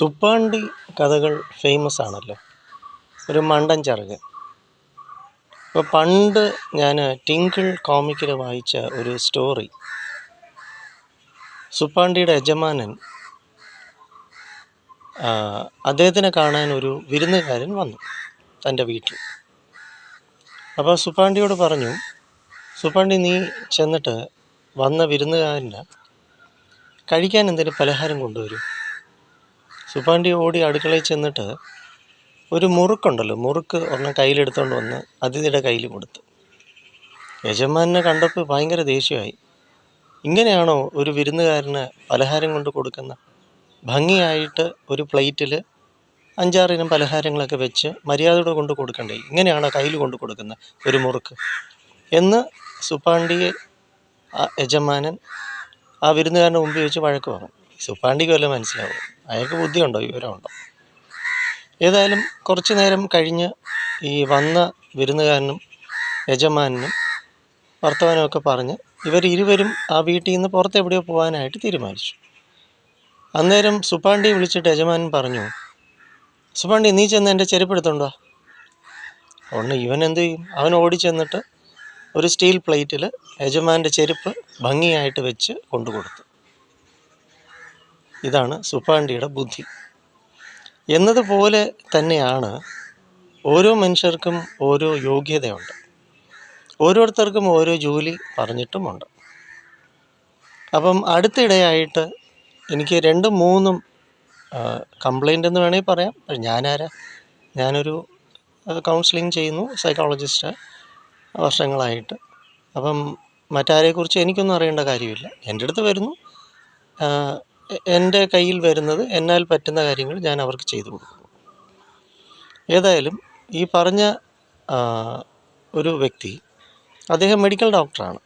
സുപ്പാണ്ടി കഥകൾ ഫേമസ് ആണല്ലോ. ഒരു മണ്ടൻ ചെറുകൻ ഇപ്പോൾ പണ്ട് ഞാൻ ടിങ്കിൾ കോമിക്കിൽ വായിച്ച ഒരു സ്റ്റോറി സുപ്പാണ്ടിയുടെ യജമാനൻ അദ്ദേഹത്തിനെ കാണാൻ ഒരു വിരുന്നുകാരൻ വന്നു തന്റെ വീട്ടിൽ. അപ്പോൾ സുപ്പാണ്ടിയോട് പറഞ്ഞു സുപ്പാണ്ടി നീ ചെന്നിട്ട് വന്ന വിരുന്നുകാരന് കഴിക്കാൻ എന്തെങ്കിലും പലഹാരം കൊണ്ടുവരും. സുപ്പാണ്ടി ഓടി അടുക്കളയിൽ ചെന്നിട്ട് ഒരു മുറുക്കുണ്ടല്ലോ മുറുക്ക് ഒരെണ്ണം കയ്യിലെടുത്തുകൊണ്ട് വന്ന് അതിഥിയുടെ കയ്യിൽ കൊടുത്തു. യജമാനെ കണ്ടപ്പോൾ ഭയങ്കര ദേഷ്യമായി. ഇങ്ങനെയാണോ ഒരു വിരുന്നുകാരന് പലഹാരം കൊണ്ട് കൊടുക്കുന്ന? ഭംഗിയായിട്ട് ഒരു പ്ലേറ്റിൽ അഞ്ചാറിനം പലഹാരങ്ങളൊക്കെ വെച്ച് മര്യാദയോടെ കൊണ്ട് കൊടുക്കണ്ടേ? ഇങ്ങനെയാണോ കയ്യിൽ കൊണ്ട് കൊടുക്കുന്നത് ഒരു മുറുക്ക്? എന്ന് സുപ്പാണ്ടിയെ യജമാനൻ ആ വിരുന്നുകാരന്റെ മുമ്പിൽ വെച്ച് വഴക്ക് പറഞ്ഞു. സുപ്പാണ്ടിക്ക് വല്ല മനസ്സിലാവും. അയാൾക്ക് ബുദ്ധിയുണ്ടോ? വിവരമുണ്ടോ? ഏതായാലും കുറച്ച് നേരം കഴിഞ്ഞ് ഈ വന്ന വിരുന്നുകാരനും യജമാനും വർത്തമാനമൊക്കെ പറഞ്ഞ് ഇവർ ഇരുവരും ആ വീട്ടിൽ നിന്ന് പുറത്തെവിടെയോ പോകാനായിട്ട് തീരുമാനിച്ചു. അന്നേരം സുപ്പാണ്ടി വിളിച്ചിട്ട് യജമാനൻ പറഞ്ഞു സുപ്പാണ്ടി നീ ചെന്ന് എന്റെ ചെരുപ്പ് എടുത്തോണ്ട് വാ. അതുകൊണ്ട് ഇവൻ എന്ത് ചെയ്യും? അവൻ ഓടി ചെന്നിട്ട് ഒരു സ്റ്റീൽ പ്ലേറ്റിൽ യജമാന്റെ ചെരുപ്പ് ഭംഗിയായിട്ട് വെച്ച് കൊണ്ടു കൊടുത്തു ഇതാണ് സുപ്പാണ്ടിയുടെ ബുദ്ധി. എന്നതുപോലെ തന്നെയാണ് ഓരോ മനുഷ്യർക്കും ഓരോ യോഗ്യതയുണ്ട്. ഓരോരുത്തർക്കും ഓരോ ജോലി പറഞ്ഞിട്ടുമുണ്ട്. അപ്പം അടുത്തിടെയായിട്ട് എനിക്ക് രണ്ടും മൂന്നും കംപ്ലൈന്റ് എന്ന് വേണമെങ്കിൽ പറയാം. ഞാനാരാ? ഞാനൊരു കൗൺസിലിംഗ് ചെയ്യുന്നു സൈക്കോളജിസ്റ്റ് വർഷങ്ങളായിട്ട്. അപ്പം മറ്റാരെക്കുറിച്ച് എനിക്കൊന്നും അറിയേണ്ട കാര്യമില്ല. എന്റെ അടുത്ത് വരുന്നു. എന്റെ കയ്യിൽ വരുന്നത് എന്നാൽ പറ്റുന്ന കാര്യങ്ങൾ ഞാൻ അവർക്ക് ചെയ്തു കൊടുക്കും. ഏതായാലും ഈ പറഞ്ഞ ഒരു വ്യക്തി അദ്ദേഹം മെഡിക്കൽ ഡോക്ടറാണ്.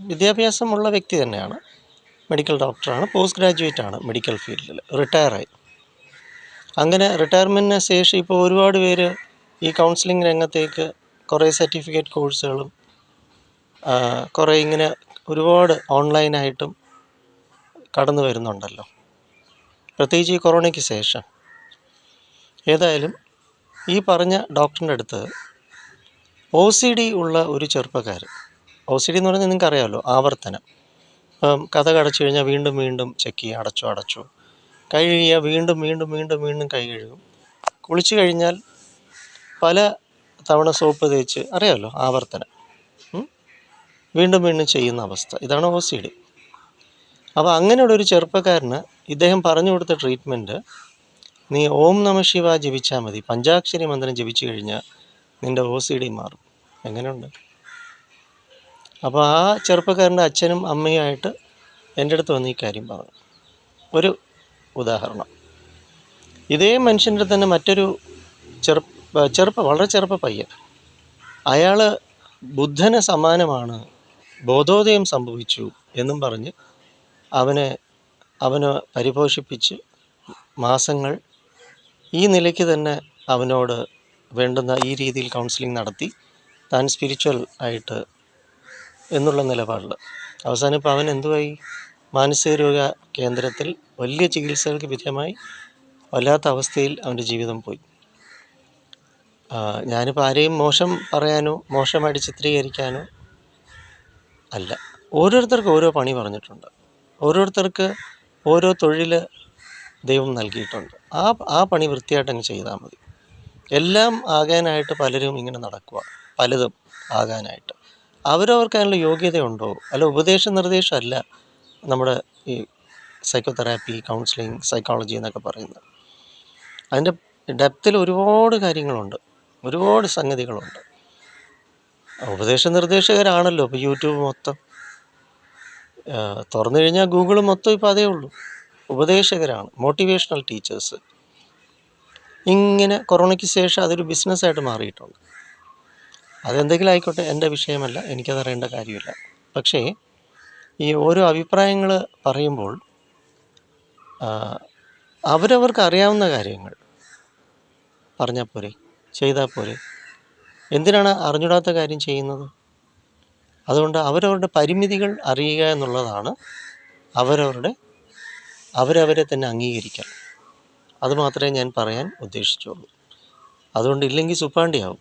വിദ്യാഭ്യാസമുള്ള വ്യക്തി തന്നെയാണ്. മെഡിക്കൽ ഡോക്ടറാണ് പോസ്റ്റ് ഗ്രാജുവേറ്റ് ആണ് മെഡിക്കൽ ഫീൽഡിൽ റിട്ടയറായി. അങ്ങനെ റിട്ടയർമെന്റിന് ശേഷം ഇപ്പോൾ ഒരുപാട് പേര് ഈ കൗൺസിലിംഗ് രംഗത്തേക്ക് കുറേ സർട്ടിഫിക്കറ്റ് കോഴ്സുകളും കുറേ ഇങ്ങനെ ഒരുപാട് ഓൺലൈനായിട്ടും കടന്നു വരുന്നുണ്ടല്ലോ. പ്രത്യേകിച്ച് ഈ കൊറോണയ്ക്ക് ശേഷം. ഏതായാലും ഈ പറഞ്ഞ ഡോക്ടറിന്റെ അടുത്ത് ഒ സി ഡി ഉള്ള ഒരു ചെറുപ്പക്കാരൻ ഒ സി ഡി എന്ന് പറഞ്ഞാൽ നിങ്ങൾക്ക് അറിയാമല്ലോ ആവർത്തനം. ഇപ്പം കഥ അടച്ചു കഴിഞ്ഞാൽ വീണ്ടും വീണ്ടും ചെക്ക് ചെയ്യുക അടച്ചു അടച്ചു. കൈ കഴുകിയ വീണ്ടും വീണ്ടും വീണ്ടും വീണ്ടും കൈ കഴുകും. കുളിച്ചു കഴിഞ്ഞാൽ പല തവണ സോപ്പ് തേച്ച് അറിയാമല്ലോ ആവർത്തനം. വീണ്ടും വീണ്ടും ചെയ്യുന്ന അവസ്ഥ. ഇതാണ് ഒ സി ഡി. അപ്പോൾ അങ്ങനെയുള്ള ഒരു ചെറുപ്പക്കാരന് ഇദ്ദേഹം പറഞ്ഞു കൊടുത്ത ട്രീറ്റ്മെന്റ് നീ ഓം നമ ശിവ ജപിച്ചാൽ മതി. പഞ്ചാക്ഷരി മന്ത്രം ജപിച്ചു കഴിഞ്ഞാൽ നിന്റെ ഒ സി ഡി മാറും. എങ്ങനെയുണ്ട്? അപ്പോൾ ആ ചെറുപ്പക്കാരന്റെ അച്ഛനും അമ്മയുമായിട്ട് എന്റെ അടുത്ത് വന്ന് ഈ കാര്യം പറഞ്ഞു. ഒരു ഉദാഹരണം. ഇതേ മനുഷ്യന്റെ തന്നെ മറ്റൊരു ചെറുപ്പ ചെറുപ്പ വളരെ ചെറുപ്പ പയ്യൻ. അയാൾ ബുദ്ധന് സമാനമാണ് ബോധോദയം സംഭവിച്ചു എന്നും പറഞ്ഞ് അവനെ അവന് പരിപോഷിപ്പിച്ച് മാസങ്ങൾ ഈ നിലയ്ക്ക് തന്നെ അവനോട് വേണ്ടുന്ന ഈ രീതിയിൽ കൗൺസിലിംഗ് നടത്തി താൻ സ്പിരിച്വൽ ആയിട്ട് എന്നുള്ള നിലപാടിൽ അവസാനം ഇപ്പോൾ അവൻ എന്തുവായി? മാനസിക രോഗ കേന്ദ്രത്തിൽ വലിയ ചികിത്സകൾക്ക് വിധേയമായി വല്ലാത്ത അവസ്ഥയിൽ അവന്റെ ജീവിതം പോയി. ഞാനിപ്പോൾ ആരെയും മോശം പറയാനോ മോശമായിട്ട് ചിത്രീകരിക്കാനോ അല്ല. ഓരോരുത്തർക്കും ഓരോ പണി പറഞ്ഞിട്ടുണ്ട്. ഓരോരുത്തർക്ക് ഓരോ തൊഴിൽ ദൈവം നൽകിയിട്ടുണ്ട്. ആ ആ പണി വൃത്തിയായിട്ട് അങ്ങ് ചെയ്താൽ മതി. എല്ലാം ആകാനായിട്ട് പലരും ഇങ്ങനെ നടക്കുക പലതും ആകാനായിട്ട്. അവരവർക്ക് അതിനുള്ള യോഗ്യതയുണ്ടോ? അല്ല ഉപദേശ നിർദ്ദേശമല്ല നമ്മുടെ ഈ സൈക്കോതെറാപ്പി കൗൺസിലിംഗ് സൈക്കോളജി എന്നൊക്കെ പറയുന്നത്. അതിന്റെ ഡെപ്തിൽ ഒരുപാട് കാര്യങ്ങളുണ്ട്. ഒരുപാട് സംഗതികളുണ്ട്. ഉപദേശ നിർദ്ദേശകരാണല്ലോ. ഇപ്പോൾ യൂട്യൂബ് മൊത്തം തുറന്നു കഴിഞ്ഞാൽ ഗൂഗിൾ മൊത്തം ഇപ്പോൾ അതേ ഉള്ളൂ. ഉപദേശകരാണ് മോട്ടിവേഷണൽ ടീച്ചേഴ്സ് ഇങ്ങനെ കൊറോണയ്ക്ക് ശേഷം അതൊരു ബിസിനസ്സായിട്ട് മാറിയിട്ടുണ്ട്. അതെന്തെങ്കിലും ആയിക്കോട്ടെ എന്റെ വിഷയമല്ല എനിക്കത് അറിയേണ്ട കാര്യമില്ല. പക്ഷേ ഈ ഓരോ അഭിപ്രായങ്ങൾ പറയുമ്പോൾ അവരവർക്ക് അറിയാവുന്ന കാര്യങ്ങൾ പറഞ്ഞാൽ പോരെ ചെയ്താൽ പോരെ. എന്തിനാണ് അറിഞ്ഞൂടാത്ത കാര്യം ചെയ്യുന്നത്? അതുകൊണ്ട് അവരവരുടെ പരിമിതികൾ അറിയുക എന്നുള്ളതാണ് അവരവരുടെ അവരവരെ തന്നെ അംഗീകരിക്കൽ അതുമാത്രമേ ഞാൻ പറയാൻ ഉദ്ദേശിച്ചുള്ളൂ. അതുകൊണ്ട് ഇല്ലെങ്കിൽ സുപ്പാണ്ടിയാവും